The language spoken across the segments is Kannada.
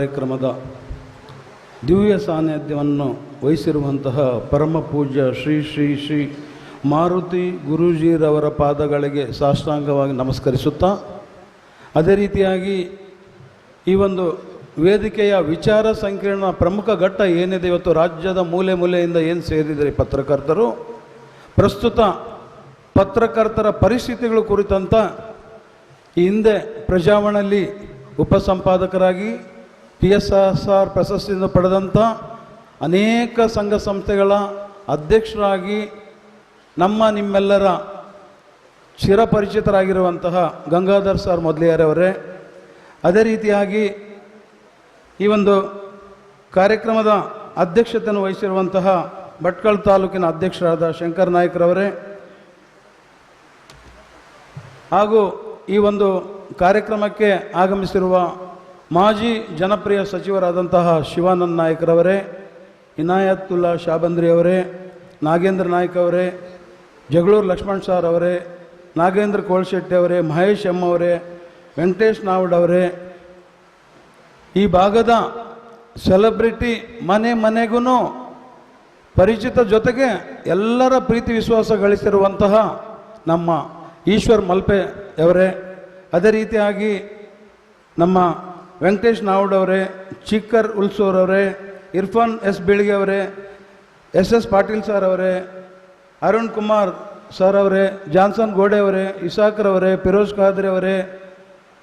ಕಾರ್ಯಕ್ರಮದ ದಿವ್ಯ ಸಾನ್ನಿಧ್ಯವನ್ನು ವಹಿಸಿರುವಂತಹ ಪರಮ ಪೂಜ್ಯ ಶ್ರೀ ಶ್ರೀ ಶ್ರೀ ಮಾರುತಿ ಗುರೂಜಿರವರ ಪಾದಗಳಿಗೆ ಸಾಷ್ಟಾಂಗವಾಗಿ ನಮಸ್ಕರಿಸುತ್ತಾ, ಅದೇ ರೀತಿಯಾಗಿ ಈ ಒಂದು ವೇದಿಕೆಯ ವಿಚಾರ ಸಂಕೀರ್ಣ ಪ್ರಮುಖ ಘಟ್ಟ ಏನಿದೆ ಇವತ್ತು ರಾಜ್ಯದ ಮೂಲೆ ಮೂಲೆಯಿಂದ ಏನು ಸೇರಿದರೆ ಪತ್ರಕರ್ತರು, ಪ್ರಸ್ತುತ ಪತ್ರಕರ್ತರ ಪರಿಸ್ಥಿತಿಗಳು ಕುರಿತಂತ ಹಿಂದೆ ಪ್ರಜಾವಣಲ್ಲಿ ಉಪಸಂಪಾದಕರಾಗಿ ಪಿ ಎಸ್ ಎಸ್ ಆರ್ ಪ್ರಶಸ್ತಿಯಿಂದ ಪಡೆದಂಥ ಅನೇಕ ಸಂಘ ಸಂಸ್ಥೆಗಳ ಅಧ್ಯಕ್ಷರಾಗಿ ನಮ್ಮ ನಿಮ್ಮೆಲ್ಲರ ಚಿರಪರಿಚಿತರಾಗಿರುವಂತಹ ಗಂಗಾಧರ್ ಸರ್ ಮೊದಲಿಯಾರವರೇ ಅದೇ ರೀತಿಯಾಗಿ ಈ ಒಂದು ಕಾರ್ಯಕ್ರಮದ ಅಧ್ಯಕ್ಷತೆಯನ್ನು ವಹಿಸಿರುವಂತಹ ಭಟ್ಕಳ ತಾಲೂಕಿನ ಅಧ್ಯಕ್ಷರಾದ ಶಂಕರ್ ನಾಯ್ಕರವರೇ ಹಾಗೂ ಈ ಒಂದು ಕಾರ್ಯಕ್ರಮಕ್ಕೆ ಆಗಮಿಸಿರುವ ಮಾಜಿ ಜನಪ್ರಿಯ ಸಚಿವರಾದಂತಹ ಶಿವಾನಂದ ನಾಯಕರವರೇ ಇನಾಯತ್ತುಲ್ಲಾ ಶಾಬಂದ್ರಿ ಅವರೇ, ನಾಗೇಂದ್ರ ನಾಯ್ಕ ಅವರೇ, ಜಗಳೂರು ಲಕ್ಷ್ಮಣ್ ಸಾರ್ ಅವರೇ, ನಾಗೇಂದ್ರ ಕೋಳ್ಶೆಟ್ಟಿ ಅವರೇ, ಮಹೇಶ್ ಎಂ ಅವರೇ, ವೆಂಕಟೇಶ್ ನಾವಡ್ ಅವರೇ, ಈ ಭಾಗದ ಸೆಲೆಬ್ರಿಟಿ ಮನೆ ಮನೆಗೂ ಪರಿಚಿತ ಜೊತೆಗೆ ಎಲ್ಲರ ಪ್ರೀತಿ ವಿಶ್ವಾಸ ಗಳಿಸಿರುವಂತಹ ನಮ್ಮ ಈಶ್ವರ್ ಮಲ್ಪೆ ಅವರೇ. ಅದೇ ರೀತಿಯಾಗಿ ನಮ್ಮ ವೆಂಕಟೇಶ್ ನಾವುಡ್ ಅವರೇ, ಚಿಕ್ಕರ್ ಉಲ್ಸೂರ್ ಅವರೇ, ಇರ್ಫಾನ್ ಎಸ್ ಬೀಳಿಗೆ ಅವರೇ, ಎಸ್ ಎಸ್ ಪಾಟೀಲ್ ಸರ್ ಅವರೇ, ಅರುಣ್ ಕುಮಾರ್ ಸರ್ ಅವರೇ, ಜಾನ್ಸನ್ ಗೋಡೆ ಅವರೇ, ಇಸಾಕರ್ ಅವರೇ, ಫಿರೋಜ್ ಖಾದ್ರಿ ಅವರೇ,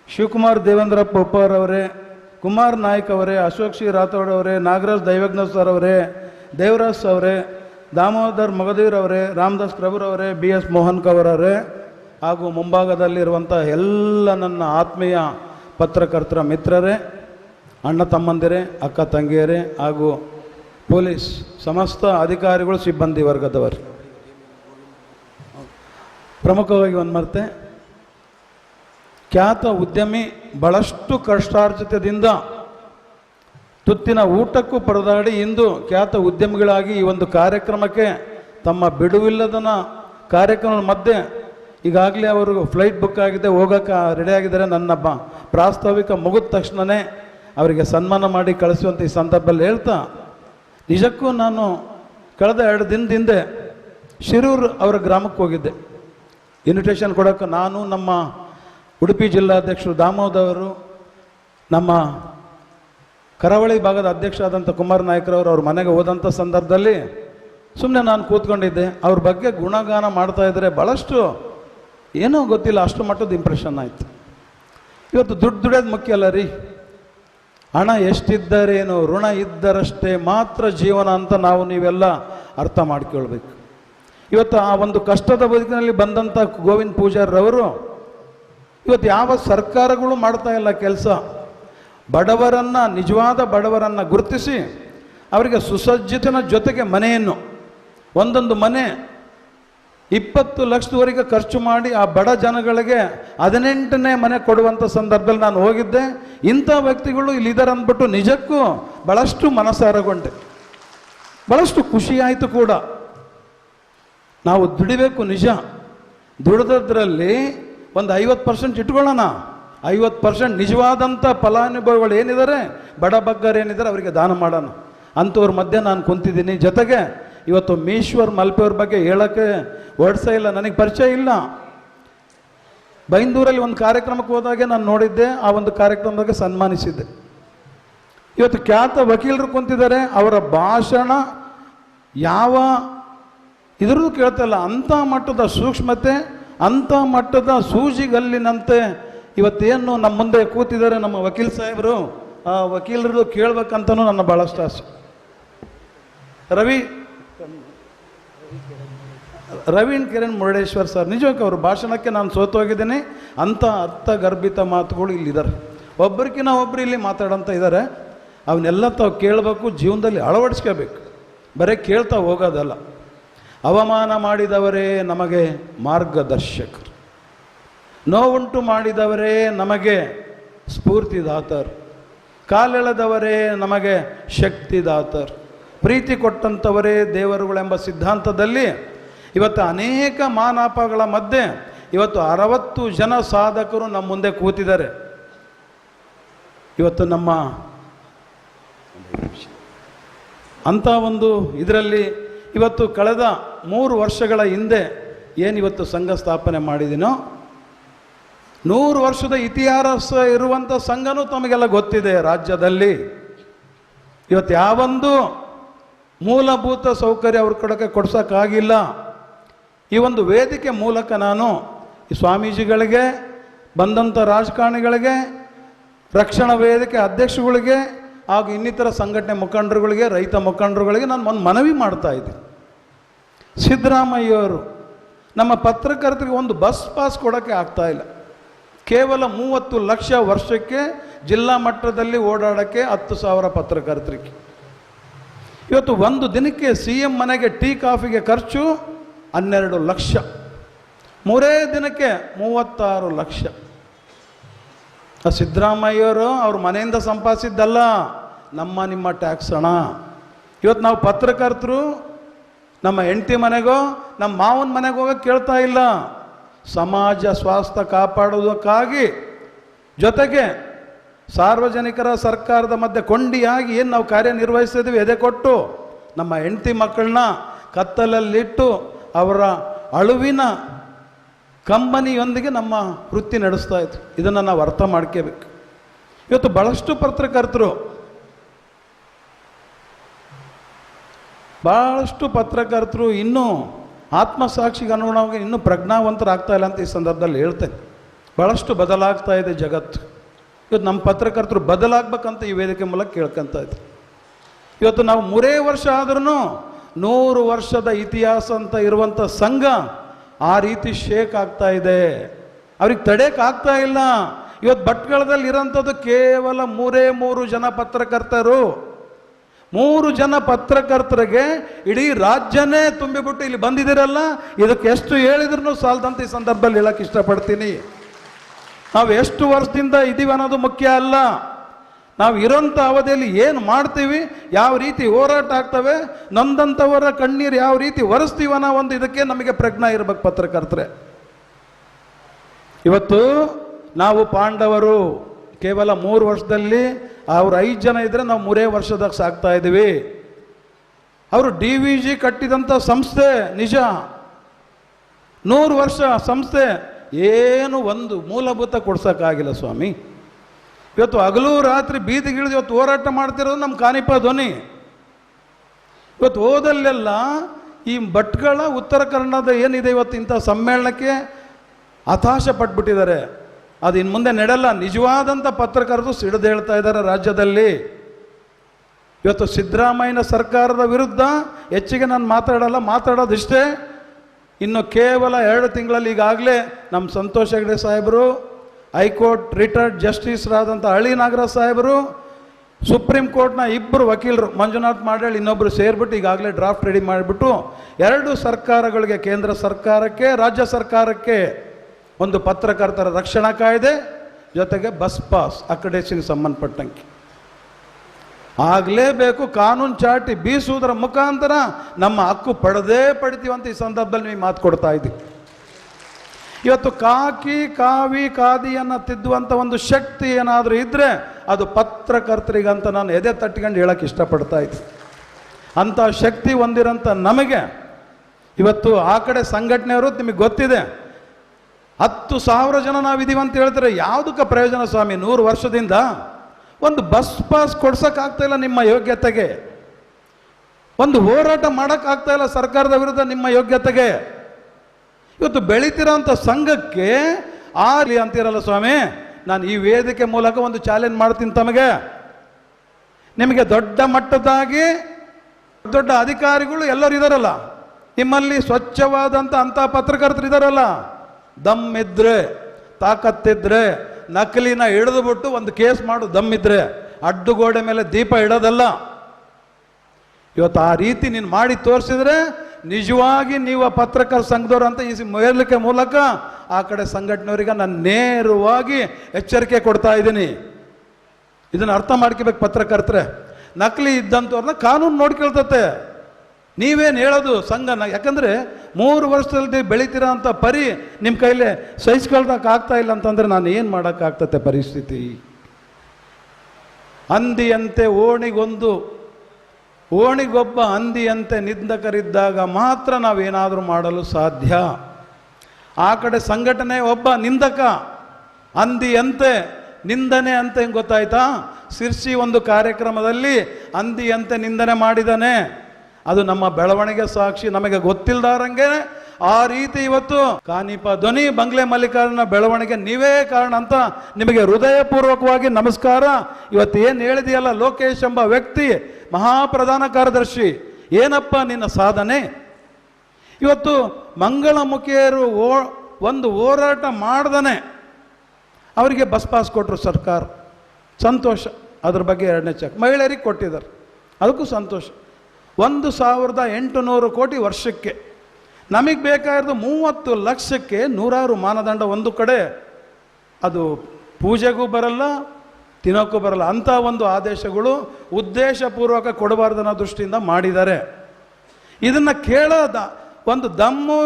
ಶಿವಕುಮಾರ್ ದೇವೇಂದ್ರ ಪೊಪ್ಪರ್ ಅವರೇ, ಕುಮಾರ್ ನಾಯ್ಕ್ ಅವರೇ, ಅಶೋಕ್ ಸಿ ರಾಥೋಡ್ ಅವರೇ, ನಾಗರಾಜ್ ದೈವಜ್ಞ ಸರ್ ಅವರೇ, ದೇವರಾಜ್ ಅವರೇ, ದಾಮೋದರ್ ಮಗದೀರ್ ಅವರೇ, ರಾಮದಾಸ್ ಪ್ರಭುರ್ ಅವರೇ, ಬಿ ಎಸ್ ಮೋಹನ್ ಕವರ್ ಅವರೇ, ಹಾಗೂ ಮುಂಭಾಗದಲ್ಲಿರುವಂಥ ಎಲ್ಲ ನನ್ನ ಆತ್ಮೀಯ ಪತ್ರಕರ್ತರ ಮಿತ್ರರೇ, ಅಣ್ಣ ತಮ್ಮಂದಿರೇ, ಅಕ್ಕ ತಂಗಿಯರೇ ಹಾಗೂ ಪೊಲೀಸ್, ಸಮಸ್ತ ಅಧಿಕಾರಿಗಳು ಸಿಬ್ಬಂದಿ ವರ್ಗದವರು. ಪ್ರಮುಖವಾಗಿ ಒಂದು ಮರ್ತೆ, ಖ್ಯಾತ ಉದ್ಯಮಿ ಬಹಳಷ್ಟು ಕಷ್ಟಾರ್ಜಿತದಿಂದ ತುತ್ತಿನ ಊಟಕ್ಕೂ ಪರದಾಡಿ ಇಂದು ಖ್ಯಾತ ಉದ್ಯಮಿಗಳಾಗಿ ಈ ಒಂದು ಕಾರ್ಯಕ್ರಮಕ್ಕೆ ತಮ್ಮ ಬಿಡುವಿಲ್ಲದನ ಕಾರ್ಯಕ್ರಮದ ಮಧ್ಯೆ ಈಗಾಗಲೇ ಅವರು ಫ್ಲೈಟ್ ಬುಕ್ ಆಗಿದೆ, ಹೋಗೋಕೆ ರೆಡಿ ಆಗಿದ್ದಾರೆ ನನ್ನ ಪ್ರಾಸ್ತಾವಿಕ ಮುಗಿದ ತಕ್ಷಣವೇ ಅವರಿಗೆ ಸನ್ಮಾನ ಮಾಡಿ ಕಳಿಸುವಂಥ ಈ ಸಂದರ್ಭದಲ್ಲಿ ಹೇಳ್ತಾ, ನಿಜಕ್ಕೂ ನಾನು ಕಳೆದ ಎರಡು ದಿನದ ಹಿಂದೆ ಶಿರೂರು ಅವರ ಗ್ರಾಮಕ್ಕೆ ಹೋಗಿದ್ದೆ. ಇನ್ವಿಟೇಷನ್ ಕೊಡೋಕೆ ನಾನು, ನಮ್ಮ ಉಡುಪಿ ಜಿಲ್ಲಾಧ್ಯಕ್ಷರು ದಾಮೋದವರು ನಮ್ಮ ಕರಾವಳಿ ಭಾಗದ ಅಧ್ಯಕ್ಷ ಆದಂಥ ಕುಮಾರ್ ನಾಯಕರವರು ಅವ್ರ ಮನೆಗೆ ಹೋದಂಥ ಸಂದರ್ಭದಲ್ಲಿ ಸುಮ್ಮನೆ ನಾನು ಕೂತ್ಕೊಂಡಿದ್ದೆ. ಅವ್ರ ಬಗ್ಗೆ ಗುಣಗಾನ ಮಾಡ್ತಾ ಇದ್ದರೆ ಭಾಳಷ್ಟು ಏನೂ ಗೊತ್ತಿಲ್ಲ, ಅಷ್ಟು ಮಟ್ಟದ ಇಂಪ್ರೆಷನ್ ಆಯಿತು. ಇವತ್ತು ದುಡ್ಡು ದುಡಿಯೋದು ಮುಖ್ಯ ಅಲ್ಲ ರೀ. ಹಣ ಎಷ್ಟಿದ್ದರೇನು ಋಣ ಇದ್ದರಷ್ಟೇ ಮಾತ್ರ ಜೀವನ ಅಂತ ನಾವು ನೀವೆಲ್ಲ ಅರ್ಥ ಮಾಡ್ಕೊಳ್ಬೇಕು. ಇವತ್ತು ಆ ಒಂದು ಕಷ್ಟದ ಬದುಕಿನಲ್ಲಿ ಬಂದಂಥ ಗೋವಿಂದ ಪೂಜಾರವರು ಇವತ್ತು ಯಾವ ಸರ್ಕಾರಗಳು ಮಾಡ್ತಾ ಇಲ್ಲ ಕೆಲಸ, ಬಡವರನ್ನು, ನಿಜವಾದ ಬಡವರನ್ನು ಗುರುತಿಸಿ, ಅವರಿಗೆ ಸುಸಜ್ಜಿತನ ಜೊತೆಗೆ ಮನೆಯನ್ನು, ಒಂದೊಂದು ಮನೆ ಇಪ್ಪತ್ತು ಲಕ್ಷದವರೆಗೆ ಖರ್ಚು ಮಾಡಿ ಆ ಬಡ ಜನಗಳಿಗೆ ಹದಿನೆಂಟನೇ ಮನೆ ಕೊಡುವಂಥ ಸಂದರ್ಭದಲ್ಲಿ ನಾನು ಹೋಗಿದ್ದೆ. ಇಂಥ ವ್ಯಕ್ತಿಗಳು ಇಲ್ಲಿದ್ದಾರೆ ಅಂದ್ಬಿಟ್ಟು ನಿಜಕ್ಕೂ ಭಾಳಷ್ಟು ಮನಸ್ಸಾರಗೊಂಡೆ ಭಾಳಷ್ಟು ಖುಷಿಯಾಯಿತು ಕೂಡ. ನಾವು ದುಡಿಬೇಕು ನಿಜ. ದುಡಿದ್ರಲ್ಲಿ ಒಂದು ಐವತ್ತು ಪರ್ಸೆಂಟ್ ಇಟ್ಕೊಳ್ಳೋಣ. ಐವತ್ತು ಪರ್ಸೆಂಟ್ ನಿಜವಾದಂಥ ಫಲಾನುಭವಿಗಳು ಏನಿದ್ದಾರೆ? ಬಡ ಬಗ್ಗರು ಏನಿದ್ದಾರೆ? ಅವರಿಗೆ ದಾನ ಮಾಡೋಣ. ಅಂಥವ್ರ ಮಧ್ಯೆ ನಾನು ಕುಂತಿದ್ದೀನಿ. ಜೊತೆಗೆ ಇವತ್ತು ಮೀಶ್ವರ್ ಮಲ್ಪೆಯವ್ರ ಬಗ್ಗೆ ಹೇಳಕ್ಕೆ ಹೊಡ್ಸ ಇಲ್ಲ, ನನಗೆ ಪರಿಚಯ ಇಲ್ಲ. ಬೈಂದೂರಲ್ಲಿ ಒಂದು ಕಾರ್ಯಕ್ರಮಕ್ಕೆ ಹೋದಾಗೆ ನಾನು ನೋಡಿದ್ದೆ, ಆ ಒಂದು ಕಾರ್ಯಕ್ರಮದಾಗ ಸನ್ಮಾನಿಸಿದ್ದೆ. ಇವತ್ತು ಖ್ಯಾತ ವಕೀಲರು ಕುಂತಿದ್ದಾರೆ, ಅವರ ಭಾಷಣ ಯಾವ ಇದ್ರದ್ದು ಕೇಳ್ತಲ್ಲ ಅಂಥ ಮಟ್ಟದ ಸೂಕ್ಷ್ಮತೆ, ಅಂಥ ಮಟ್ಟದ ಸೂಜಿಗಲ್ಲಿನಂತೆ ಇವತ್ತೇನು ನಮ್ಮ ಮುಂದೆ ಕೂತಿದ್ದಾರೆ ನಮ್ಮ ವಕೀಲ್ ಸಾಹೇಬರು, ಆ ವಕೀಲರು ಕೇಳ್ಬೇಕಂತನೂ ನನ್ನ ಭಾಳಷ್ಟು ಆಸೆ. ರವಿ ರವೀಣ್ ಕಿರಣ್ ಮುರುಡೇಶ್ವರ್. ಸರ್ ನಿಜಕ್ಕೆ ಅವ್ರ ಭಾಷಣಕ್ಕೆ ನಾನು ಸೋತೋಗಿದ್ದೀನಿ ಅಂಥ ಅರ್ಥಗರ್ಭಿತ ಮಾತುಗಳು ಇಲ್ಲಿದ್ದಾರೆ. ಒಬ್ಬರಿಗಿನ ಒಬ್ಬರು ಇಲ್ಲಿ ಮಾತಾಡೋಂಥ ಇದ್ದಾರೆ. ಅವನ್ನೆಲ್ಲ ತಾವು ಕೇಳಬೇಕು, ಜೀವನದಲ್ಲಿ ಅಳವಡಿಸ್ಕೋಬೇಕು. ಬರೀ ಕೇಳ್ತಾ ಹೋಗೋದಲ್ಲ. ಅವಮಾನ ಮಾಡಿದವರೇ ನಮಗೆ ಮಾರ್ಗದರ್ಶಕರು. ನೋವುಂಟು ಮಾಡಿದವರೇ ನಮಗೆ ಸ್ಫೂರ್ತಿದಾತರು. ಕಾಲೆಳೆದವರೇ ನಮಗೆ ಶಕ್ತಿದಾತರು. ಪ್ರೀತಿ ಕೊಟ್ಟಂಥವರೇ ದೇವರುಗಳೆಂಬ ಸಿದ್ಧಾಂತದಲ್ಲಿ ಇವತ್ತು ಅನೇಕ ಮಾನಾಪಗಳ ಮಧ್ಯೆ ಇವತ್ತು ಅರವತ್ತು ಜನ ಸಾಧಕರು ನಮ್ಮ ಮುಂದೆ ಕೂತಿದ್ದಾರೆ. ಇವತ್ತು ನಮ್ಮ ಅಂಥ ಒಂದು ಇದರಲ್ಲಿ ಇವತ್ತು ಕಳೆದ ಮೂರು ವರ್ಷಗಳ ಹಿಂದೆ ಏನಿವತ್ತು ಸಂಘ ಸ್ಥಾಪನೆ ಮಾಡಿದೀನೋ? ನೂರು ವರ್ಷದ ಇತಿಹಾಸ ಇರುವಂಥ ಸಂಘನೂ ತಮಗೆಲ್ಲ ಗೊತ್ತಿದೆ ರಾಜ್ಯದಲ್ಲಿ. ಇವತ್ತು ಯಾವೊಂದು ಮೂಲಭೂತ ಸೌಕರ್ಯ ಅವ್ರ ಕಡೆಗೆ ಕೊಡ್ಸೋಕ್ಕಾಗಿಲ್ಲ. ಈ ಒಂದು ವೇದಿಕೆ ಮೂಲಕ ನಾನು ಈ ಸ್ವಾಮೀಜಿಗಳಿಗೆ ಬಂದಂಥ ರಾಜಕಾರಣಿಗಳಿಗೆ, ರಕ್ಷಣಾ ವೇದಿಕೆ ಅಧ್ಯಕ್ಷಗಳಿಗೆ ಹಾಗೂ ಇನ್ನಿತರ ಸಂಘಟನೆ ಮುಖಂಡರುಗಳಿಗೆ, ರೈತ ಮುಖಂಡರುಗಳಿಗೆ ನಾನು ಒಂದು ಮನವಿ ಮಾಡ್ತಾ ಇದ್ದೀನಿ. ಸಿದ್ದರಾಮಯ್ಯವರು ನಮ್ಮ ಪತ್ರಕರ್ತರಿಗೆ ಒಂದು ಬಸ್ ಪಾಸ್ ಕೊಡೋಕ್ಕೆ ಆಗ್ತಾ ಇಲ್ಲ. ಕೇವಲ ಮೂವತ್ತು ಲಕ್ಷ ವರ್ಷಕ್ಕೆ ಜಿಲ್ಲಾ ಮಟ್ಟದಲ್ಲಿ ಓಡಾಡೋಕ್ಕೆ ಹತ್ತು ಸಾವಿರ ಪತ್ರಕರ್ತರಿಗೆ. ಇವತ್ತು ಒಂದು ದಿನಕ್ಕೆ ಸಿ ಎಂ ಮನೆಗೆ ಟೀ ಕಾಫಿಗೆ ಖರ್ಚು ಹನ್ನೆರಡು ಲಕ್ಷ. ಮೂರೇ ದಿನಕ್ಕೆ ಮೂವತ್ತಾರು ಲಕ್ಷ. ಆ ಸಿದ್ದರಾಮಯ್ಯವರು ಅವ್ರ ಮನೆಯಿಂದ ಸಂಪಾದಿಸಿದ್ದಲ್ಲ, ನಮ್ಮ ನಿಮ್ಮ ಟ್ಯಾಕ್ಸ್ ಹಣ. ಇವತ್ತು ನಾವು ಪತ್ರಕರ್ತರು, ನಮ್ಮ ಹೆಂಡತಿ ಮನೆಗೋ, ನಮ್ಮ ಮಾವನ ಮನೆಗೆ ಹೋಗೋಕೆ ಕೇಳ್ತಾ ಇಲ್ಲ. ಸಮಾಜ ಸ್ವಾಸ್ಥ್ಯ ಕಾಪಾಡೋದಕ್ಕಾಗಿ ಜೊತೆಗೆ ಸಾರ್ವಜನಿಕರ ಸರ್ಕಾರದ ಮಧ್ಯೆ ಕೊಂಡಿಯಾಗಿ ಏನು ನಾವು ಕಾರ್ಯನಿರ್ವಹಿಸ್ತಿದ್ವಿ ಎದೆ ಕೊಟ್ಟು ನಮ್ಮ ಹೆಂಡತಿ ಮಕ್ಕಳನ್ನ ಕತ್ತಲಲ್ಲಿಟ್ಟು ಅವರ ಅಳುವಿನ ಕಂಬನಿಯೊಂದಿಗೆ ನಮ್ಮ ವೃತ್ತಿ ನಡೆಸ್ತಾ ಇತ್ತು ಇದನ್ನು ನಾವು ಅರ್ಥ ಮಾಡ್ಕೋಬೇಕು. ಇವತ್ತು ಭಾಳಷ್ಟು ಪತ್ರಕರ್ತರು ಭಾಳಷ್ಟು ಪತ್ರಕರ್ತರು ಇನ್ನೂ ಆತ್ಮಸಾಕ್ಷಿಗೆ ಅನುಗುಣವಾಗಿ ಇನ್ನೂ ಪ್ರಜ್ಞಾವಂತರಾಗ್ತಾ ಇಲ್ಲ ಅಂತ ಈ ಸಂದರ್ಭದಲ್ಲಿ ಹೇಳ್ತೇನೆ. ಭಾಳಷ್ಟು ಬದಲಾಗ್ತಾ ಇದೆ ಜಗತ್ತು. ಇವತ್ತು ನಮ್ಮ ಪತ್ರಕರ್ತರು ಬದಲಾಗಬೇಕಂತ ಈ ವೇದಿಕೆ ಮೂಲಕ ಕೇಳ್ಕೊಂತ ಇದ್ರು. ಇವತ್ತು ನಾವು ಮೂರೇ ವರ್ಷ ಆದ್ರೂ ನೂರು ವರ್ಷದ ಇತಿಹಾಸ ಅಂತ ಇರುವಂಥ ಸಂಘ ಆ ರೀತಿ ಶೇಕ್ ಆಗ್ತಾ ಇದೆ. ಅವ್ರಿಗೆ ತಡೆಯಕ್ಕೆ ಆಗ್ತಾ ಇಲ್ಲ. ಇವತ್ತು ಭಟ್ಕಳದಲ್ಲಿ ಇರೋಂಥದ್ದು ಕೇವಲ ಮೂರೇ ಮೂರು ಜನ ಪತ್ರಕರ್ತರು. ಮೂರು ಜನ ಪತ್ರಕರ್ತರಿಗೆ ಇಡೀ ರಾಜ್ಯನೇ ತುಂಬಿಬಿಟ್ಟು ಇಲ್ಲಿ ಬಂದಿದ್ದೀರಲ್ಲ, ಇದಕ್ಕೆ ಎಷ್ಟು ಹೇಳಿದ್ರು ಸಾಲದಂತ ಈ ಸಂದರ್ಭದಲ್ಲಿ ಹೇಳಕ್ಕೆ ಇಷ್ಟಪಡ್ತೀನಿ. ನಾವು ಎಷ್ಟು ವರ್ಷದಿಂದ ಇದ್ದೀವಿ ಅನ್ನೋದು ಮುಖ್ಯ ಅಲ್ಲ. ನಾವು ಇರೋಂಥ ಅವಧಿಯಲ್ಲಿ ಏನು ಮಾಡ್ತೀವಿ, ಯಾವ ರೀತಿ ಹೋರಾಟ ಆಗ್ತವೆ, ನಂದಂಥವರ ಕಣ್ಣೀರು ಯಾವ ರೀತಿ ಒರೆಸ್ತೀವಿ ಒಂದು ಇದಕ್ಕೆ ನಮಗೆ ಪ್ರಜ್ಞಾ ಇರಬೇಕು ಪತ್ರಕರ್ತರೆ. ಇವತ್ತು ನಾವು ಪಾಂಡವರು ಕೇವಲ ಮೂರು ವರ್ಷದಲ್ಲಿ ಅವರು ಐದು ಜನ ಇದ್ದರೆ ನಾವು ಮೂರೇ ವರ್ಷದಾಗ ಸಾಕ್ತಾ ಇದ್ದೀವಿ ಅವರು ಡಿ ವಿ ಜಿ ಕಟ್ಟಿದಂಥ ಸಂಸ್ಥೆ ನಿಜ. ನೂರು ವರ್ಷ ಸಂಸ್ಥೆ ಏನು ಒಂದು ಮೂಲಭೂತ ಕೊಡ್ಸೋಕ್ಕಾಗಿಲ್ಲ ಸ್ವಾಮಿ. ಇವತ್ತು ಹಗಲು ರಾತ್ರಿ ಬೀದಿಗಿಳಿದು ಇವತ್ತು ಹೋರಾಟ ಮಾಡ್ತಿರೋದು ನಮ್ಮ ಕಾನಿಪ ಧ್ವನಿ. ಇವತ್ತು ಹೋದಲ್ಲೆಲ್ಲ ಈ ಭಟ್ಗಳ ಉತ್ತರ ಕನ್ನಡದ ಏನಿದೆ ಇವತ್ತು ಇಂಥ ಸಮ್ಮೇಳನಕ್ಕೆ ಹತಾಶ ಪಟ್ಬಿಟ್ಟಿದ್ದಾರೆ ಅದು ಇನ್ನು ಮುಂದೆ ನಡೆಯಲ್ಲ ನಿಜವಾದಂಥ ಪತ್ರಕರ್ತರು ಸಿಡಿದು ಹೇಳ್ತಾ ಇದ್ದಾರೆ ರಾಜ್ಯದಲ್ಲಿ. ಇವತ್ತು ಸಿದ್ದರಾಮಯ್ಯನ ಸರ್ಕಾರದ ವಿರುದ್ಧ ಹೆಚ್ಚಿಗೆ ನಾನು ಮಾತಾಡಲ್ಲ, ಮಾತಾಡೋದಿಷ್ಟೇ. ಇನ್ನು ಕೇವಲ ಎರಡು ತಿಂಗಳಲ್ಲಿ ಈಗಾಗಲೇ ನಮ್ಮ ಸಂತೋಷ್ ಹೆಗಡೆ ಸಾಹೇಬರು, ಹೈಕೋರ್ಟ್ ರಿಟೈರ್ಡ್ ಜಸ್ಟಿಸ್ರಾದಂಥ ಹಳ್ಳಿ ನಾಗರಾಜ್ ಸಾಹೇಬರು, ಸುಪ್ರೀಂ ಕೋರ್ಟ್ನ ಇಬ್ಬರು ವಕೀಲರು ಮಂಜುನಾಥ್ ಮಾಡೇಳಿ ಇನ್ನೊಬ್ಬರು ಸೇರಿಬಿಟ್ಟು ಈಗಾಗಲೇ ಡ್ರಾಫ್ಟ್ ರೆಡಿ ಮಾಡಿಬಿಟ್ಟು ಎರಡು ಸರ್ಕಾರಗಳಿಗೆ, ಕೇಂದ್ರ ಸರ್ಕಾರಕ್ಕೆ, ರಾಜ್ಯ ಸರ್ಕಾರಕ್ಕೆ ಒಂದು ಪತ್ರಕರ್ತರ ರಕ್ಷಣಾ ಕಾಯ್ದೆ, ಜೊತೆಗೆ ಬಸ್ ಪಾಸ್ ಆಕಡೆಸಿಗೆ ಸಂಬಂಧಪಟ್ಟಂಗೆ. ಆಗಲೇಬೇಕು ಕಾನೂನು ಚಾಟಿ ಬೀಸುವುದರ ಮುಖಾಂತರ ನಮ್ಮ ಹಕ್ಕು ಪಡೆದೇ ಪಡಿತೀವಿ ಅಂತ ಈ ಸಂದರ್ಭದಲ್ಲಿ ನೀವು ಮಾತು ಕೊಡ್ತಾ ಇದ್ದೀವಿ ಇವತ್ತು ಕಾಕಿ, ಕಾವಿ ಕಾದಿಯನ್ನು ತಿದ್ದುವಂಥ ಒಂದು ಶಕ್ತಿ ಏನಾದರೂ ಇದ್ದರೆ ಅದು ಪತ್ರಕರ್ತರಿಗಂತ ನಾನು ಎದೆ ತಟ್ಕೊಂಡು ಹೇಳಕ್ಕೆ ಇಷ್ಟಪಡ್ತಾ ಇದ್ದೆ ಅಂಥ ಶಕ್ತಿ ಹೊಂದಿರೋಂಥ ನಮಗೆ ಇವತ್ತು ಆ ಕಡೆ ಸಂಘಟನೆಯವರು ನಿಮಗೆ ಗೊತ್ತಿದೆ. ಹತ್ತು ಸಾವಿರ ಜನ ನಾವಿದ್ದೀವಿ ಅಂತ ಹೇಳ್ತಾರೆ. ಯಾವುದಕ್ಕೆ ಪ್ರಯೋಜನ ಸ್ವಾಮಿ? ನೂರು ವರ್ಷದಿಂದ ಒಂದು ಬಸ್ ಪಾಸ್ ಕೊಡ್ಸೋಕ್ಕಾಗ್ತಾ ಇಲ್ಲ ನಿಮ್ಮ ಯೋಗ್ಯತೆಗೆ. ಒಂದು ಹೋರಾಟ ಮಾಡೋಕ್ಕಾಗ್ತಾ ಇಲ್ಲ ಸರ್ಕಾರದ ವಿರುದ್ಧ ನಿಮ್ಮ ಯೋಗ್ಯತೆಗೆ. ಇವತ್ತು ಬೆಳೀತಿರೋಂಥ ಸಂಘಕ್ಕೆ ಆರಿ ಅಂತೀರಲ್ಲ ಸ್ವಾಮಿ, ನಾನು ಈ ವೇದಿಕೆ ಮೂಲಕ ಒಂದು ಚಾಲೆಂಜ್ ಮಾಡ್ತೀನಿ ತಮಗೆ. ನಿಮಗೆ ದೊಡ್ಡ ಮಟ್ಟದಾಗಿ ದೊಡ್ಡ ಅಧಿಕಾರಿಗಳು ಎಲ್ಲರೂ ಇದ್ದಾರಲ್ಲ ನಿಮ್ಮಲ್ಲಿ ಸ್ವಚ್ಛವಾದಂಥ ಅಂಥ ಪತ್ರಕರ್ತರು ಇದ್ದಾರಲ್ಲ ದಮ್ ಇದ್ರೆ ತಾಕತ್ತಿದ್ರೆ ನಕಲಿನ ಹಿಡಿದು ಬಿಟ್ಟು ಒಂದು ಕೇಸ್ ಮಾಡು ದಮ್ಮಿದ್ರೆ ಅಡ್ಡಗೋಡೆ ಮೇಲೆ ದೀಪ ಇಡೋದಲ್ಲ. ಇವತ್ತು ಆ ರೀತಿ ನೀನು ಮಾಡಿ ತೋರಿಸಿದ್ರೆ ನಿಜವಾಗಿ ನೀವು ಆ ಪತ್ರಕರ್ತ ಸಂಘದವ್ರು ಅಂತ ಈ ಮೇಲಿಕೆ ಮೂಲಕ ಆ ಕಡೆ ಸಂಘಟನೆಯವರಿಗೆ ನಾನು ನೇರವಾಗಿ ಎಚ್ಚರಿಕೆ ಕೊಡ್ತಾ ಇದ್ದೀನಿ. ಇದನ್ನು ಅರ್ಥ ಮಾಡ್ಕೋಬೇಕು ಪತ್ರಕರ್ತರೆ. ನಕಲಿ ಇದ್ದಂಥವ್ರನ್ನ ಕಾನೂನು ನೋಡ್ಕೊಳ್ತತೆ. ನೀವೇನು ಹೇಳೋದು ಸಂಘನ ಯಾಕಂದ್ರೆ ಮೂರು ವರ್ಷದಲ್ಲಿ ಬೆಳೀತಿರೋ ಅಂತ ಪರಿ ನಿಮ್ಮ ಕೈಲೇ ಸಹಿಸ್ಕೊಳ್ದಕ್ಕಾಗ್ತಾ ಇಲ್ಲ ಅಂತಂದ್ರೆ ನಾನು ಏನು ಮಾಡೋಕ್ಕಾಗ್ತತೆ ಪರಿಸ್ಥಿತಿ? ಹಂದಿಯಂತೆ ಓಣಿಗೊಂದು, ಓಣಿಗೊಬ್ಬ ಹಂದಿಯಂತೆ ನಿಂದಕರಿದ್ದಾಗ ಮಾತ್ರ ನಾವೇನಾದರೂ ಮಾಡಲು ಸಾಧ್ಯ. ಆ ಕಡೆ ಸಂಘಟನೆ ಒಬ್ಬ ನಿಂದಕ ಹಂದಿಯಂತೆ ನಿಂದನೆ ಅಂತ ಹೆಂಗೆ ಗೊತ್ತಾಯ್ತಾ? ಸಿರ್ಸಿ ಒಂದು ಕಾರ್ಯಕ್ರಮದಲ್ಲಿ ಹಂದಿಯಂತೆ ನಿಂದನೆ ಮಾಡಿದಾನೆ. ಅದು ನಮ್ಮ ಬೆಳವಣಿಗೆ ಸಾಕ್ಷಿ, ನಮಗೆ ಗೊತ್ತಿಲ್ಲದಾರಂಗೆ ಆ ರೀತಿ ಇವತ್ತು ಕಾನಿಪ ಧ್ವನಿ ಬಂಗ್ಲೆ ಮಲ್ಲಿಕಾರ್ಜುನ ಬೆಳವಣಿಗೆ ನೀವೇ ಕಾರಣ ಅಂತ ನಿಮಗೆ ಹೃದಯಪೂರ್ವಕವಾಗಿ ನಮಸ್ಕಾರ. ಇವತ್ತು ಏನು ಹೇಳಿದೆಯಲ್ಲ, ಲೋಕೇಶ್ ಎಂಬ ವ್ಯಕ್ತಿ ಮಹಾಪ್ರಧಾನ ಕಾರ್ಯದರ್ಶಿ. ಏನಪ್ಪ ನಿನ್ನ ಸಾಧನೆ? ಇವತ್ತು ಮಂಗಳಮುಖಿಯರು ಓ, ಒಂದು ಹೋರಾಟ ಮಾಡ್ದನೆ. ಅವರಿಗೆ ಬಸ್ ಪಾಸ್ ಕೊಟ್ಟರು ಸರ್ಕಾರ. ಸಂತೋಷ. ಅದ್ರ ಬಗ್ಗೆ ಎರಡನೇ ಚೆಕ್ ಮಹಿಳೆಯರಿಗೆ ಕೊಟ್ಟಿದ್ದಾರೆ. ಅದಕ್ಕೂ ಸಂತೋಷ. ಒಂದು ಸಾವಿರದ ಎಂಟುನೂರು ಕೋಟಿ ವರ್ಷಕ್ಕೆ. ನಮಗೆ ಬೇಕಾಗಿರೋದು ಮೂವತ್ತು ಲಕ್ಷಕ್ಕೆ ನೂರಾರು ಮಾನದಂಡ ಒಂದು ಕಡೆ. ಅದು ಪೂಜೆಗೂ ಬರಲ್ಲ, ತಿನ್ನೋಕ್ಕೂ ಬರಲ್ಲ. ಅಂಥ ಒಂದು ಆದೇಶಗಳು ಉದ್ದೇಶಪೂರ್ವಕ ಕೊಡಬಾರ್ದು ಅನ್ನೋ ದೃಷ್ಟಿಯಿಂದ ಮಾಡಿದ್ದಾರೆ. ಇದನ್ನು ಕೇಳೋದ ಒಂದು ದಮ್ಮು,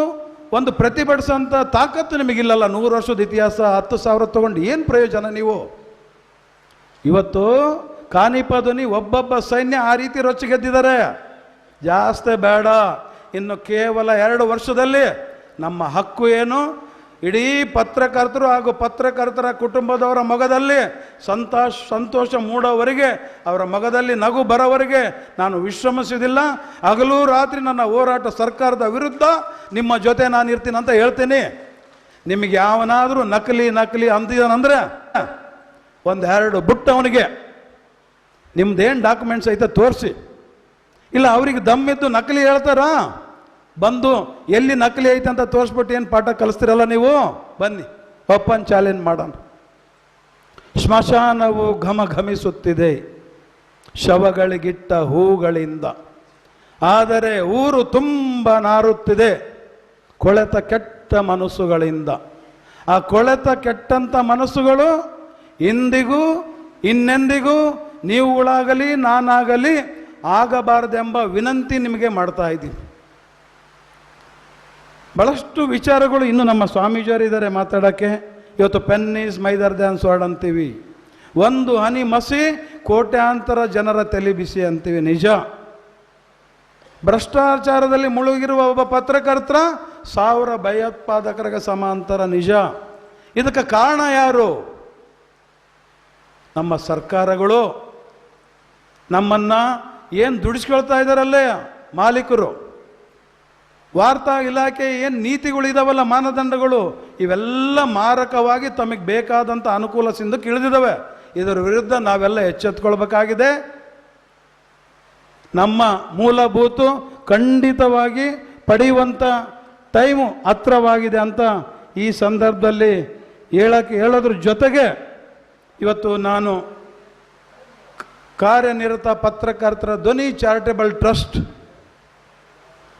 ಒಂದು ಪ್ರತಿಭಟಿಸೋಂಥ ತಾಕತ್ತು ನಿಮಗಿಲ್ಲಲ್ಲ. ನೂರು ವರ್ಷದ ಇತಿಹಾಸ, ಹತ್ತು ಸಾವಿರ ತೊಗೊಂಡು ಏನು ಪ್ರಯೋಜನ ನೀವು? ಇವತ್ತು ಕಾನಿಪದುನಿ ಒಬ್ಬೊಬ್ಬ ಸೈನ್ಯ ಆ ರೀತಿ ರೊಚ್ಚಿಗೆದ್ದಿದ್ದಾರೆ. ಜಾಸ್ತಿ ಬೇಡ. ಇನ್ನು ಕೇವಲ ಎರಡು ವರ್ಷದಲ್ಲಿ ನಮ್ಮ ಹಕ್ಕು ಏನು? ಇಡೀ ಪತ್ರಕರ್ತರು ಹಾಗೂ ಪತ್ರಕರ್ತರ ಕುಟುಂಬದವರ ಮಗದಲ್ಲಿ ಸಂತೋಷ ಸಂತೋಷ ಮೂಡೋವರೆಗೆ, ಅವರ ಮಗದಲ್ಲಿ ನಗು ಬರೋವರೆಗೆ ನಾನು ವಿಶ್ರಮಿಸುವುದಿಲ್ಲ. ಹಗಲು ರಾತ್ರಿ ನನ್ನ ಹೋರಾಟ ಸರ್ಕಾರದ ವಿರುದ್ಧ ನಿಮ್ಮ ಜೊತೆ ನಾನು ಇರ್ತೀನಿ ಅಂತ ಹೇಳ್ತೀನಿ. ನಿಮಗೆ ಯಾವನಾದರೂ ನಕಲಿ ನಕಲಿ ಅಂದಿದ್ದಾನಂದ್ರೆ ಒಂದೆರಡು ಬುಟ್ಟವನಿಗೆ ನಿಮ್ದೇನು ಡಾಕ್ಯುಮೆಂಟ್ಸ್ ಐತೆ ತೋರಿಸಿ. ಇಲ್ಲ, ಅವ್ರಿಗೆ ದಮ್ಮಿದ್ದು ನಕಲಿ ಹೇಳ್ತಾರಾ? ಬಂದು, ಎಲ್ಲಿ ನಕಲಿ ಐತೆ ಅಂತ ತೋರಿಸ್ಬಿಟ್ಟು ಏನು ಪಾಠ ಕಲಿಸ್ತಿರಲ್ಲ ನೀವು? ಬನ್ನಿ, ಒಪ್ಪನ್ ಚಾಲೆಂಜ್ ಮಾಡೋಣ. ಸ್ಮಶಾನವು ಘಮ ಘಮಿಸುತ್ತಿದೆ, ಶವಗಳಿಗಿಟ್ಟ ಹೂಗಳಿಂದ. ಆದರೆ ಊರು ತುಂಬ ನಾರುತ್ತಿದೆ, ಕೊಳೆತ ಕೆಟ್ಟ ಮನಸ್ಸುಗಳಿಂದ. ಆ ಕೊಳೆತ ಕೆಟ್ಟಂಥ ಮನಸ್ಸುಗಳು ಇಂದಿಗೂ, ಇನ್ನೆಂದಿಗೂ ನೀವುಗಳಾಗಲಿ ನಾನಾಗಲಿ ಆಗಬಾರದೆಂಬ ವಿನಂತಿ ನಿಮಗೆ ಮಾಡ್ತಾ ಇದ್ದೀನಿ. ಬಹಳಷ್ಟು ವಿಚಾರಗಳು ಇನ್ನು ನಮ್ಮ ಸ್ವಾಮೀಜಿಯವರು ಇದ್ದಾರೆ ಮಾತಾಡೋಕ್ಕೆ. ಇವತ್ತು pen is mightier than word ಅಂತೀವಿ. ಒಂದು ಹನಿ ಮಸಿ ಕೋಟ್ಯಾಂತರ ಜನರ ತಲೆ ಬಿಸಿ ಅಂತೀವಿ, ನಿಜ. ಭ್ರಷ್ಟಾಚಾರದಲ್ಲಿ ಮುಳುಗಿರುವ ಒಬ್ಬ ಪತ್ರಕರ್ತರ ಸಾವಿರ ಭಯೋತ್ಪಾದಕರಿಗೆ ಸಮಾಂತರ, ನಿಜ. ಇದಕ್ಕೆ ಕಾರಣ ಯಾರು? ನಮ್ಮ ಸರ್ಕಾರಗಳು. ನಮ್ಮನ್ನ ಏನು ದುಡಿಸ್ಕೊಳ್ತಾ ಇದ್ದಾರಲ್ಲೇ ಮಾಲೀಕರು? ವಾರ್ತಾ ಇಲಾಖೆ ಏನು ನೀತಿಗಳಿದಾವಲ್ಲ ಮಾನದಂಡಗಳು? ಇವೆಲ್ಲ ಮಾರಕವಾಗಿ ತಮಗೆ ಬೇಕಾದಂಥ ಅನುಕೂಲ ಸಿಂಧಕ್ಕೆ ಇಳಿದಿದ್ದಾವೆ ಇದರ ವಿರುದ್ಧ ನಾವೆಲ್ಲ ಎಚ್ಚೆತ್ಕೊಳ್ಬೇಕಾಗಿದೆ. ನಮ್ಮ ಮೂಲಭೂತ ಖಂಡಿತವಾಗಿ ಪಡೆಯುವಂಥ ಟೈಮು ಹತ್ರವಾಗಿದೆ ಅಂತ ಈ ಸಂದರ್ಭದಲ್ಲಿ ಹೇಳಕ್ಕೆ ಹೇಳೋದ್ರ ಜೊತೆಗೆ ಇವತ್ತು ನಾನು ಕಾರ್ಯನಿರತ ಪತ್ರಕರ್ತರ ಧ್ವನಿ ಚಾರಿಟೇಬಲ್ ಟ್ರಸ್ಟ್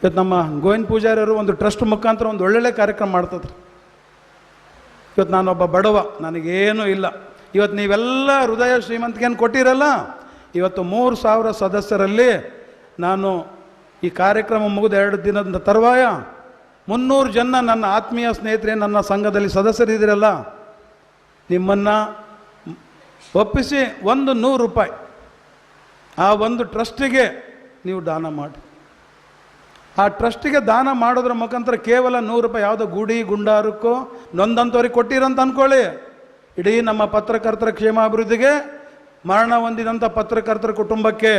ಇವತ್ತು ನಮ್ಮ ಗೋವಿಂದ ಪೂಜಾರಿಯವರು ಒಂದು ಟ್ರಸ್ಟ್ ಮುಖಾಂತರ ಒಂದು ಒಳ್ಳೊಳ್ಳೆ ಕಾರ್ಯಕ್ರಮ ಮಾಡ್ತದ್ರಿ. ಇವತ್ತು ನಾನೊಬ್ಬ ಬಡವ, ನನಗೇನೂ ಇಲ್ಲ. ಇವತ್ತು ನೀವೆಲ್ಲ ಹೃದಯ ಶ್ರೀಮಂತಿಗೆಯನ್ನು ಕೊಟ್ಟಿರಲ್ಲ, ಇವತ್ತು ಮೂರು ಸಾವಿರ ಸದಸ್ಯರಲ್ಲಿ ನಾನು ಈ ಕಾರ್ಯಕ್ರಮ ಮುಗಿದ ಎರಡು ದಿನದ ತರುವಾಯ ಮುನ್ನೂರು ಜನ ನನ್ನ ಆತ್ಮೀಯ ಸ್ನೇಹಿತರೆ, ನನ್ನ ಸಂಘದಲ್ಲಿ ಸದಸ್ಯರಿದ್ದೀರಲ್ಲ, ನಿಮ್ಮನ್ನು ಒಪ್ಪಿಸಿ ಒಂದು ನೂರು ರೂಪಾಯಿ. ಆ ಒಂದು ಟ್ರಸ್ಟಿಗೆ ನೀವು ದಾನ ಮಾಡಿ. ಆ ಟ್ರಸ್ಟಿಗೆ ದಾನ ಮಾಡೋದ್ರ ಮುಖಾಂತರ ಕೇವಲ ನೂರು ರೂಪಾಯಿ ಯಾವುದೋ ಗುಡಿ, ಗುಂಡಾರಕ್ಕೋ ನೊಂದಂಥವ್ರಿಗೆ ಕೊಟ್ಟಿರಂತ ಅಂದ್ಕೊಳ್ಳಿ ಇಡೀ ನಮ್ಮ ಪತ್ರಕರ್ತರ ಕ್ಷೇಮಾಭಿವೃದ್ಧಿಗೆ ಮರಣ ಹೊಂದಿದಂಥ ಪತ್ರಕರ್ತರ ಕುಟುಂಬಕ್ಕೆ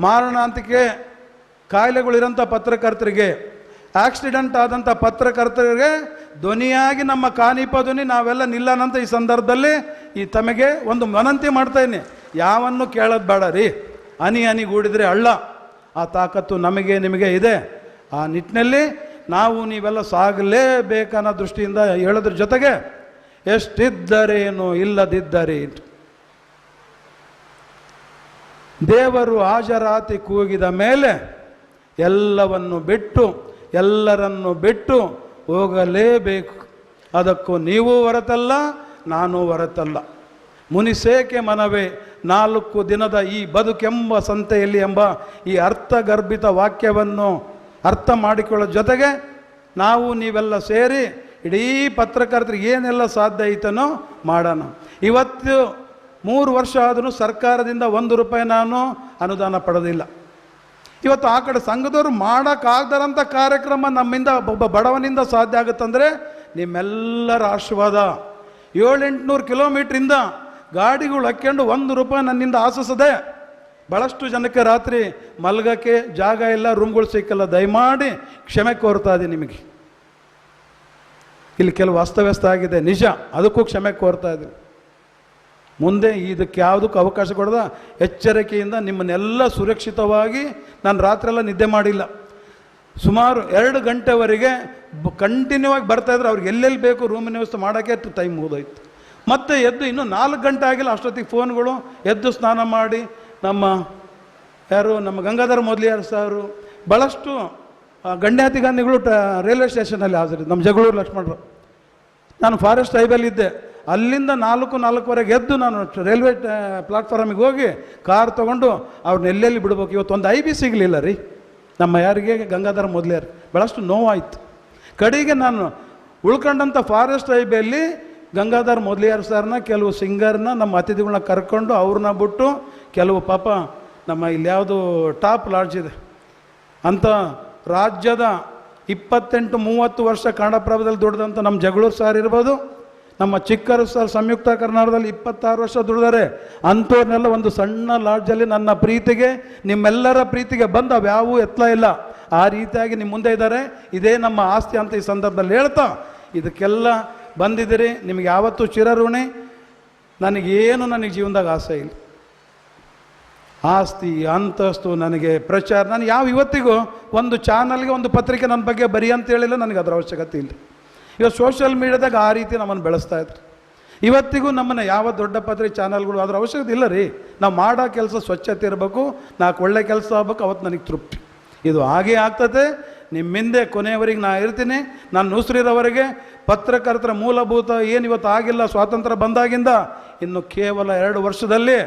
ಮಾರಣಾಂತಿಕೆ ಕಾಯಿಲೆಗಳಿರೋಂಥ ಪತ್ರಕರ್ತರಿಗೆ, ಆಕ್ಸಿಡೆಂಟ್ ಆದಂಥ ಪತ್ರಕರ್ತರಿಗೆ ಧ್ವನಿಯಾಗಿ ನಮ್ಮ ಕಾನಿಪ ಧ್ವನಿ ನಾವೆಲ್ಲ ನಿಲ್ಲನಂತ ಈ ಸಂದರ್ಭದಲ್ಲಿ ಈ ತಮಗೆ ಒಂದು ಮನಂತಿ ಮಾಡ್ತಾ ಇದ್ದೀನಿ. ಯಾವನ್ನು ಕೇಳೋದು ಬೇಡ ರೀ. ಹನಿ ಹನಿ ಗೂಡಿದ್ರೆ ಹಳ್ಳ. ಆ ತಾಕತ್ತು ನಮಗೆ ನಿಮಗೆ ಇದೆ. ಆ ನಿಟ್ಟಿನಲ್ಲಿ ನಾವು ನೀವೆಲ್ಲ ಸಾಗಲೇಬೇಕನ್ನೋ ದೃಷ್ಟಿಯಿಂದ ಹೇಳೋದ್ರ ಜೊತೆಗೆ ಎಷ್ಟಿದ್ದರೇನು ಇಲ್ಲದಿದ್ದರೆ ದೇವರು ಹಾಜರಾತಿ ಕೂಗಿದ ಮೇಲೆ ಎಲ್ಲವನ್ನು ಬಿಟ್ಟು, ಎಲ್ಲರನ್ನು ಬಿಟ್ಟು ಹೋಗಲೇಬೇಕು. ಅದಕ್ಕೂ ನೀವು ಹೊರತಲ್ಲ, ನಾನು ಹೊರತಲ್ಲ. ಮುನಿಸೇಕೆ ಮನವೇ, ನಾಲ್ಕು ದಿನದ ಈ ಬದುಕೆಂಬ ಸಂತೆಯಲ್ಲಿ ಎಂಬ ಈ ಅರ್ಥಗರ್ಭಿತ ವಾಕ್ಯವನ್ನು ಅರ್ಥ ಮಾಡಿಕೊಳ್ಳೋ ಜೊತೆಗೆ ನಾವು ನೀವೆಲ್ಲ ಸೇರಿ ಇಡೀ ಪತ್ರಕರ್ತರಿಗೆ ಏನೆಲ್ಲ ಸಾಧ್ಯ ಐತನೋ ಮಾಡೋಣ. ಇವತ್ತು ಮೂರು ವರ್ಷ ಆದರೂ ಸರ್ಕಾರದಿಂದ ಒಂದು ರೂಪಾಯಿ ನಾನು ಅನುದಾನ ಪಡೆದಿಲ್ಲ. ಇವತ್ತು ಆ ಕಡೆ ಸಂಘದವರು ಮಾಡೋಕ್ಕಾಗ್ದಾರಂಥ ಕಾರ್ಯಕ್ರಮ ನಮ್ಮಿಂದ ಒಬ್ಬ ಬಡವನಿಂದ ಸಾಧ್ಯ ಆಗುತ್ತಂದರೆ ನಿಮ್ಮೆಲ್ಲರ ಆಶೀರ್ವಾದ. ಏಳೆಂಟುನೂರು ಕಿಲೋಮೀಟ್ರಿಂದ ಗಾಡಿಗಳು ಹಾಕ್ಕೊಂಡು ಒಂದು ರೂಪಾಯಿ ನನ್ನಿಂದ ಆಸಿಸದೆ ಭಾಳಷ್ಟು ಜನಕ್ಕೆ ರಾತ್ರಿ ಮಲಗಕ್ಕೆ ಜಾಗ ಇಲ್ಲ ರೂಮ್ಗಳು ಸಿಕ್ಕಲ್ಲ, ದಯಮಾಡಿ ಕ್ಷಮೆ ಕೋರ್ತಾ ಇದೆ ನಿಮಗೆ. ಇಲ್ಲಿ ಕೆಲವು ಅಸ್ತವ್ಯಸ್ತ ಆಗಿದೆ, ನಿಜ, ಅದಕ್ಕೂ ಕ್ಷಮೆ ಕೋರ್ತಾ ಇದೆ ಮುಂದೆ ಇದಕ್ಕೆ ಯಾವುದಕ್ಕೂ ಅವಕಾಶ ಕೊಡದ ಎಚ್ಚರಿಕೆಯಿಂದ ನಿಮ್ಮನ್ನೆಲ್ಲ ಸುರಕ್ಷಿತವಾಗಿ ನಾನು ರಾತ್ರಿಯೆಲ್ಲ ನಿದ್ದೆ ಮಾಡಿಲ್ಲ. ಸುಮಾರು ಎರಡು ಗಂಟೆವರೆಗೆ ಕಂಟಿನ್ಯೂ ಆಗಿ ಬರ್ತಾಯಿದ್ರೆ ಅವ್ರಿಗೆ ಎಲ್ಲೆಲ್ಲಿ ಬೇಕು ರೂಮಿನ ವ್ಯವಸ್ಥೆ ಮಾಡೋಕ್ಕೆ ಟೈಮ್ ಮುಗಿದೋಯ್ತು ಮತ್ತೆ ಎದ್ದು ಇನ್ನೂ ನಾಲ್ಕು ಗಂಟೆ ಆಗಿಲ್ಲ ಅಷ್ಟೊತ್ತಿಗೆ ಫೋನ್ಗಳು, ಎದ್ದು ಸ್ನಾನ ಮಾಡಿ, ನಮ್ಮ ಯಾರು, ನಮ್ಮ ಗಂಗಾಧರ ಮೊದಲಿಯಾರ್ ಸಾರು ಭಾಳಷ್ಟು ಗಣ್ಯಾತಿಗಾನಿಗಳು ಟ, ರೈಲ್ವೆ ಸ್ಟೇಷನಲ್ಲಿ ಹಾಜರಿ ನಮ್ಮ ಜಗಳೂರು ಲಕ್ಷ್ಮಣರು. ನಾನು ಫಾರೆಸ್ಟ್ ಇದ್ದೆ. ಅಲ್ಲಿಂದ ನಾಲ್ಕು, ನಾಲ್ಕುವರೆಗೆ ಎದ್ದು ನಾನು ರೈಲ್ವೆ ಪ್ಲಾಟ್ಫಾರ್ಮಿಗೆ ಹೋಗಿ ಕಾರ್ ತೊಗೊಂಡು ಅವ್ರನ್ನ ಎಲ್ಲೆಲ್ಲಿ ಬಿಡ್ಬೇಕು? ಇವತ್ತು ಒಂದು ಐ ಬಿ ಸಿಗಲಿಲ್ಲ ರೀ. ನಮ್ಮ ಯಾರಿಗೆ? ಗಂಗಾಧರ ಮೊದಲಿಯಾರು. ಭಾಳಷ್ಟು ನೋವಾಯಿತು. ಕಡೆಗೆ ನಾನು ಉಳ್ಕೊಂಡಂಥ ಫಾರೆಸ್ಟ್ ಟ್ರೈಬಲ್ಲಿ ಗಂಗಾಧರ್ ಮೊದಲಿಯಾರ್ ಸರ್ನ, ಕೆಲವು ಸಿಂಗರ್ನ ನಮ್ಮ ಅತಿಥಿಗಳನ್ನ ಕರ್ಕೊಂಡು ಅವ್ರನ್ನ ಬಿಟ್ಟು ಕೆಲವು ಪಾಪ ನಮ್ಮ ಇಲ್ಲಿ ಯಾವುದು ಟಾಪ್ ಲಾಡ್ಜ್ ಇದೆ. ಅಂತ ರಾಜ್ಯದ ಇಪ್ಪತ್ತೆಂಟು ಮೂವತ್ತು ವರ್ಷ ಕನ್ನಡಪ್ರಭದಲ್ಲಿ ದುಡ್ದಂಥ ನಮ್ಮ ಜಗಳೂರು ಸರ್ ಇರ್ಬೋದು, ನಮ್ಮ ಚಿಕ್ಕರು ಸರ್ ಸಂಯುಕ್ತ ಕರ್ನಾಟಕದಲ್ಲಿ ಇಪ್ಪತ್ತಾರು ವರ್ಷ ದುಡಿದಾರೆ, ಅಂಥವ್ರನ್ನೆಲ್ಲ ಒಂದು ಸಣ್ಣ ಲಾಡ್ಜಲ್ಲಿ ನನ್ನ ಪ್ರೀತಿಗೆ, ನಿಮ್ಮೆಲ್ಲರ ಪ್ರೀತಿಗೆ ಬಂದು ಅವ್ಯಾವೂ ಎತ್ತಲ ಇಲ್ಲ. ಆ ರೀತಿಯಾಗಿ ನಿಮ್ಮ ಮುಂದೆ ಇದ್ದಾರೆ. ಇದೇ ನಮ್ಮ ಆಸ್ತಿ ಅಂತ ಈ ಸಂದರ್ಭದಲ್ಲಿ ಹೇಳ್ತಾ, ಇದಕ್ಕೆಲ್ಲ ಬಂದಿದ್ದೀರಿ, ನಿಮಗೆ ಯಾವತ್ತೂ ಚಿರಋಣಿ, ನನಗೇನು ನನಗೆ ಜೀವನದಾಗ ಆಸೆ ಇಲ್ಲ. ಆಸ್ತಿ, ಅಂತಸ್ತು ನನಗೆ ಪ್ರಚಾರ, ನಾನು ಯಾವ ಇವತ್ತಿಗೂ ಒಂದು ಚಾನಲ್ಗೆ, ಒಂದು ಪತ್ರಿಕೆ ನನ್ನ ಬಗ್ಗೆ ಬರಿ ಅಂತ ಹೇಳಿಲ್ಲ, ನನಗೆ ಅದರ ಅವಶ್ಯಕತೆ ಇಲ್ಲ. ಇವತ್ತು ಸೋಷಿಯಲ್ ಮೀಡಿಯಾದಾಗ ಆ ರೀತಿ ನಮ್ಮನ್ನು ಬೆಳೆಸ್ತಾ ಇದ್ರು. ಇವತ್ತಿಗೂ ನಮ್ಮನ್ನು ಯಾವ ದೊಡ್ಡ ಪತ್ರಿಕೆ, ಚಾನಲ್ಗಳು ಅದರ ಅವಶ್ಯಕತೆ ಇಲ್ಲ ರೀ. ನಾವು ಮಾಡೋ ಕೆಲಸ ಸ್ವಚ್ಛತೆ ಇರಬೇಕು, ನಾಲ್ಕು ಒಳ್ಳೆ ಕೆಲಸ ಆಗ್ಬೇಕು, ಅವತ್ತು ನನಗೆ ತೃಪ್ತಿ. ಇದು ಹಾಗೇ ಆಗ್ತದೆ. ನಿಮ್ಮಿಂದೆ ಕೊನೆಯವರೆಗೆ ನಾ ಇರ್ತೀನಿ. ನಾನು ನುಸ್ರಿರವರೆಗೆ ಪತ್ರಕರ್ತರ ಮೂಲಭೂತ ಏನು ಇವತ್ತು ಆಗಿಲ್ಲ, ಸ್ವಾತಂತ್ರ್ಯ ಬಂದಾಗಿಂದ ಇನ್ನು ಕೇವಲ ಎರಡು ವರ್ಷದಲ್ಲಿ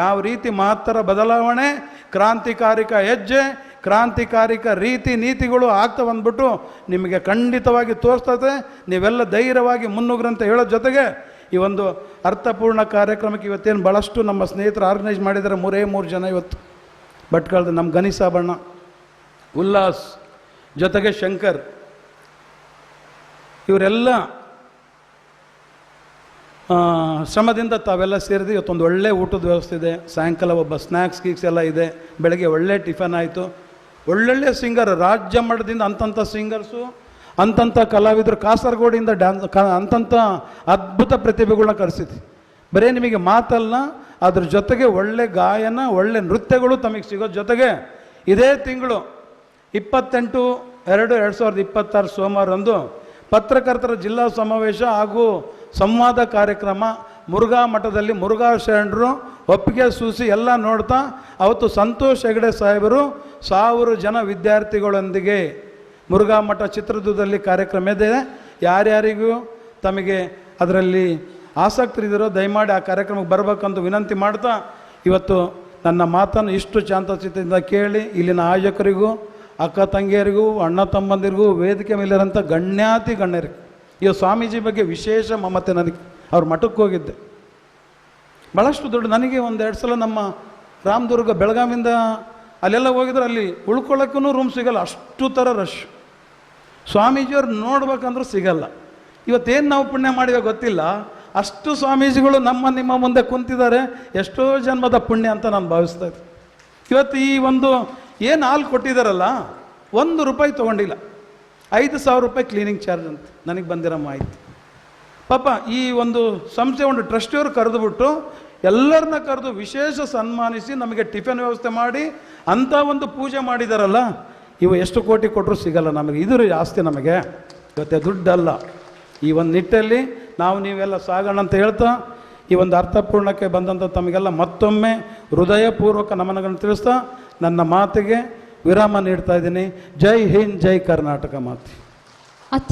ಯಾವ ರೀತಿ ಮಹತ್ತರ ಬದಲಾವಣೆ, ಕ್ರಾಂತಿಕಾರಿಕ ಹೆಜ್ಜೆ, ಕ್ರಾಂತಿಕಾರಿಕ ರೀತಿ ನೀತಿಗಳು ಆಗ್ತವೆ ಬಂದ್ಬಿಟ್ಟು ನಿಮಗೆ ಖಂಡಿತವಾಗಿ ತೋರಿಸ್ತದೆ. ನೀವೆಲ್ಲ ಧೈರ್ಯವಾಗಿ ಮುನ್ನುಗ್ರಂತ ಹೇಳೋ ಜೊತೆಗೆ ಈ ಒಂದು ಅರ್ಥಪೂರ್ಣ ಕಾರ್ಯಕ್ರಮಕ್ಕೆ ಇವತ್ತೇನು ಭಾಳಷ್ಟು ನಮ್ಮ ಸ್ನೇಹಿತರು ಆರ್ಗನೈಸ್ ಮಾಡಿದ್ದಾರೆ. ಮೂರೇ ಮೂರು ಜನ ಇವತ್ತು. ಭಟ್ಕಳದ ನಮ್ಮ ಗನಿಸಾಬಣ್ಣ ಉಲ್ಲಾಸ್, ಜೊತೆಗೆ ಶಂಕರ್. ಇವರೆಲ್ಲ ಶ್ರಮದಿಂದ ತಾವೆಲ್ಲ ಸೇರಿದ್ವಿ ಇವತ್ತೊಂದು ಒಳ್ಳೆ ಊಟದ ವ್ಯವಸ್ಥೆ ಇದೆ. ಸಾಯಂಕಾಲ ಒಬ್ಬ ಸ್ನ್ಯಾಕ್ಸ್ ಗೀಕ್ಸ್ ಎಲ್ಲ ಇದೆ. ಬೆಳಗ್ಗೆ ಒಳ್ಳೆ ಟಿಫನ್ ಆಯಿತು. ಒಳ್ಳೊಳ್ಳೆ ಸಿಂಗರ್ ರಾಜ್ಯ ಮಟ್ಟದಿಂದ ಅಂತಂಥ ಸಿಂಗರ್ಸು ಅಂತಂಥ ಕಲಾವಿದರು ಕಾಸರಗೋಡಿಂದ ಡ್ಯಾನ್ಸ್ ಕ ಅಂತಂಥ ಅದ್ಭುತ ಪ್ರತಿಭೆಗಳನ್ನ ಕರೆಸಿದ್ವಿ. ಬರೀ ನಿಮಗೆ ಮಾತಲ್ಲ, ಅದ್ರ ಜೊತೆಗೆ ಒಳ್ಳೆ ಗಾಯನ, ಒಳ್ಳೆ ನೃತ್ಯಗಳು ತಮಗೆ ಸಿಗೋ ಜೊತೆಗೆ ಇದೇ ತಿಂಗಳು ಇಪ್ಪತ್ತೆಂಟು ಎರಡು ಎರಡು ಸಾವಿರದ ಇಪ್ಪತ್ತಾರು ಸೋಮವಾರಂದು ಪತ್ರಕರ್ತರ ಜಿಲ್ಲಾ ಸಮಾವೇಶ ಹಾಗೂ ಸಂವಾದ ಕಾರ್ಯಕ್ರಮ ಮುರುಘಾ ಮಠದಲ್ಲಿ ಮುರುಘಾ ಶರಣರು ಒಪ್ಪಿಗೆ ಸೂಸಿ ಎಲ್ಲ ನೋಡ್ತಾ ಅವತ್ತು ಸಂತೋಷ್ ಹೆಗಡೆ ಸಾಹೇಬರು ಸಾವಿರ ಜನ ವಿದ್ಯಾರ್ಥಿಗಳೊಂದಿಗೆ ಮುರುಘಾ ಮಠ ಚಿತ್ರದುರ್ಗದಲ್ಲಿ ಕಾರ್ಯಕ್ರಮ ಇದೆ. ಯಾರ್ಯಾರಿಗೂ ತಮಗೆ ಅದರಲ್ಲಿ ಆಸಕ್ತಿ ಆಸಕ್ತರಿದ್ದೀರೋ ದಯಮಾಡಿ ಆ ಕಾರ್ಯಕ್ರಮಕ್ಕೆ ಬರಬೇಕಂತ ವಿನಂತಿ ಮಾಡ್ತಾ ಇವತ್ತು ನನ್ನ ಮಾತನ್ನು ಇಷ್ಟು ಶಾಂತಚಿತ್ತದಿಂದ ಕೇಳಿ ಇಲ್ಲಿನ ಆಯೋಜಕರಿಗೂ ಅಕ್ಕ ತಂಗಿಯರಿಗೂ, ಅಣ್ಣ ತಮ್ಮಂದಿರಿಗೂ ವೇದಿಕೆ ಮೇಲಿರೋಂಥ ಗಣ್ಯಾತಿ ಗಣ್ಯರಿಗೆ ಇವ ಸ್ವಾಮೀಜಿ ಬಗ್ಗೆ ವಿಶೇಷ ಮಮತೆ ನನಗೆ. ಅವ್ರ ಮಠಕ್ಕೆ ಹೋಗಿದ್ದೆ. ಭಾಳಷ್ಟು ದೊಡ್ಡ, ನನಗೆ ಒಂದು ಎರಡು ಸಲ ನಮ್ಮ ರಾಮದುರ್ಗ ಬೆಳಗಾವಿಂದ ಅಲ್ಲೆಲ್ಲ ಹೋಗಿದ್ರೆ ಅಲ್ಲಿ ಉಳ್ಕೊಳ್ಳೋಕ್ಕೂ ರೂಮ್ ಸಿಗಲ್ಲ. ಅಷ್ಟು ಥರ ರಶ್ ಸ್ವಾಮೀಜಿಯವ್ರು ನೋಡ್ಬೇಕಂದ್ರೂ ಸಿಗಲ್ಲ. ಇವತ್ತೇನು ನಾವು ಪುಣ್ಯ ಮಾಡಿವೆ ಗೊತ್ತಿಲ್ಲ. ಅಷ್ಟು ಸ್ವಾಮೀಜಿಗಳು ನಮ್ಮ ನಿಮ್ಮ ಮುಂದೆ ಕುಂತಿದ್ದಾರೆ. ಎಷ್ಟೋ ಜನ್ಮದ ಪುಣ್ಯ ಅಂತ ನಾನು ಭಾವಿಸ್ತಾ ಇದ್ದೆ. ಇವತ್ತು ಈ ಒಂದು ಏನು ಹಾಲು ಕೊಟ್ಟಿದ್ದಾರಲ್ಲ ಒಂದು ರೂಪಾಯಿ ತೊಗೊಂಡಿಲ್ಲ. ಐದು ಸಾವಿರ ರೂಪಾಯಿ ಕ್ಲೀನಿಂಗ್ ಚಾರ್ಜ್ ಅಂತ. ನನಗೆ ಬಂದಿರೋ ಮಾಹಿತಿ. ಪಾಪ, ಈ ಒಂದು ಸಂಸ್ಥೆ ಒಂದು ಟ್ರಸ್ಟಿಯವರು ಕರೆದುಬಿಟ್ಟು ಎಲ್ಲರನ್ನ ಕರೆದು ವಿಶೇಷ ಸನ್ಮಾನಿಸಿ ನಮಗೆ ಟಿಫಿನ್ ವ್ಯವಸ್ಥೆ ಮಾಡಿ, ಅಂಥ ಒಂದು ಪೂಜೆ ಮಾಡಿದಾರಲ್ಲ, ಇವು ಎಷ್ಟು ಕೋಟಿ ಕೊಟ್ಟರು ಸಿಗಲ್ಲ ನಮಗೆ. ಇದು ಜಾಸ್ತಿ ನಮಗೆ. ಇವತ್ತೆ ದುಡ್ಡಲ್ಲ. ಈ ಒಂದು ನಿಟ್ಟಲ್ಲಿ ನಾವು ನೀವೆಲ್ಲ ಸಾಗೋಣ ಅಂತ ಹೇಳ್ತಾ, ಈ ಒಂದು ಅರ್ಥಪೂರ್ಣಕ್ಕೆ ಬಂದಂಥ ತಮಗೆಲ್ಲ ಮತ್ತೊಮ್ಮೆ ಹೃದಯಪೂರ್ವಕ ನಮನಗಳನ್ನು ತಿಳಿಸ್ತಾ ನನ್ನ ಮಾತಿಗೆ ವಿರಾಮ ನೀಡ್ತಾ ಇದ್ದೀನಿ. ಜೈ ಹಿಂದ್ ಜೈ ಕರ್ನಾಟಕ ಮಾತೆ.